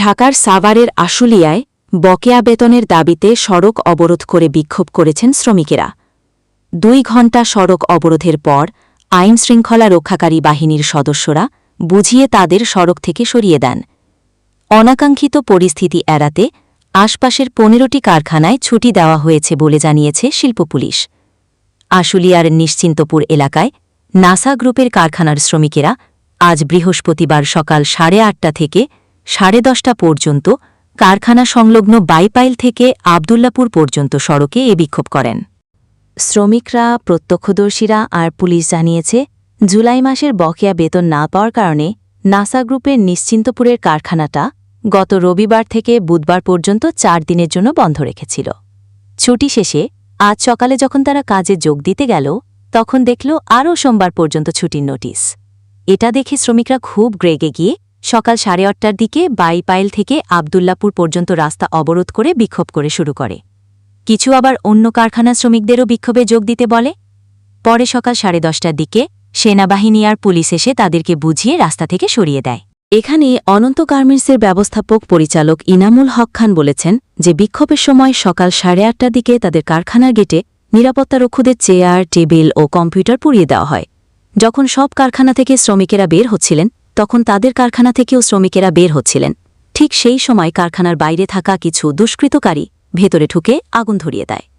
ঢাকার সাভারের আশুলিয়ায় বকেয়া বেতনের দাবিতে সড়ক অবরোধ করে বিক্ষোভ করেছেন শ্রমিকেরা। দুই ঘণ্টা সড়ক অবরোধের পর আইন শৃঙ্খলা রক্ষাকারী বাহিনীর সদস্যরা বুঝিয়ে তাদের সড়ক থেকে সরিয়ে দেন। অনাকাঙ্ক্ষিত পরিস্থিতি এড়াতে আশপাশের পনেরোটি কারখানায় ছুটি দেওয়া হয়েছে বলে জানিয়েছে শিল্প পুলিশ। আশুলিয়ার নিশ্চিন্তপুর এলাকায় নাসা গ্রুপের কারখানার শ্রমিকেরা আজ বৃহস্পতিবার সকাল সাড়ে আটটা থেকে সাড়ে দশটা পর্যন্ত কারখানা সংলগ্ন বাইপাইল থেকে আবদুল্লাপুর পর্যন্ত সড়কে এ বিক্ষোভ করেন। শ্রমিকরা, প্রত্যক্ষদর্শীরা আর পুলিশ জানিয়েছে, জুলাই মাসের বকেয়া বেতন না পাওয়ার কারণে নাসা গ্রুপের নিশ্চিন্তপুরের কারখানাটা গত রবিবার থেকে বুধবার পর্যন্ত চার দিনের জন্য বন্ধ রেখেছিল। ছুটি শেষে আজ সকালে যখন তারা কাজে যোগ দিতে গেল, তখন দেখল আরও সোমবার পর্যন্ত ছুটির নোটিশ। এটা দেখে শ্রমিকরা খুব গ্রেগে গিয়ে সকাল সাড়ে আটটার দিকে বাইপাইল থেকে আবদুল্লাপুর পর্যন্ত রাস্তা অবরোধ করে বিক্ষোভ করে শুরু করে। কিছু আবার অন্য কারখানা শ্রমিকদেরও বিক্ষোভে যোগ দিতে বলে। পরে সকাল সাড়ে দশটার দিকে সেনাবাহিনী আর পুলিশ এসে তাদেরকে বুঝিয়ে রাস্তা থেকে সরিয়ে দেয়। এখানে অনন্ত গার্মেন্টসের ব্যবস্থাপক পরিচালক ইনামুল হক খান বলেছেন যে বিক্ষোভের সময় সকাল সাড়ে আটটার দিকে তাদের কারখানার গেটে নিরাপত্তারক্ষীদের চেয়ার, টেবিল ও কম্পিউটার পুড়িয়ে দেওয়া হয়। যখন সব কারখানা থেকে শ্রমিকেরা বের হচ্ছিলেন তখন তাদের কারখানা থেকেও শ্রমিকেরা বের হচ্ছিলেন। ঠিক সেই সময় কারখানার বাইরে থাকা কিছু দুষ্কৃতকারী ভেতরে ঠুকে আগুন ধরিয়ে দেয়।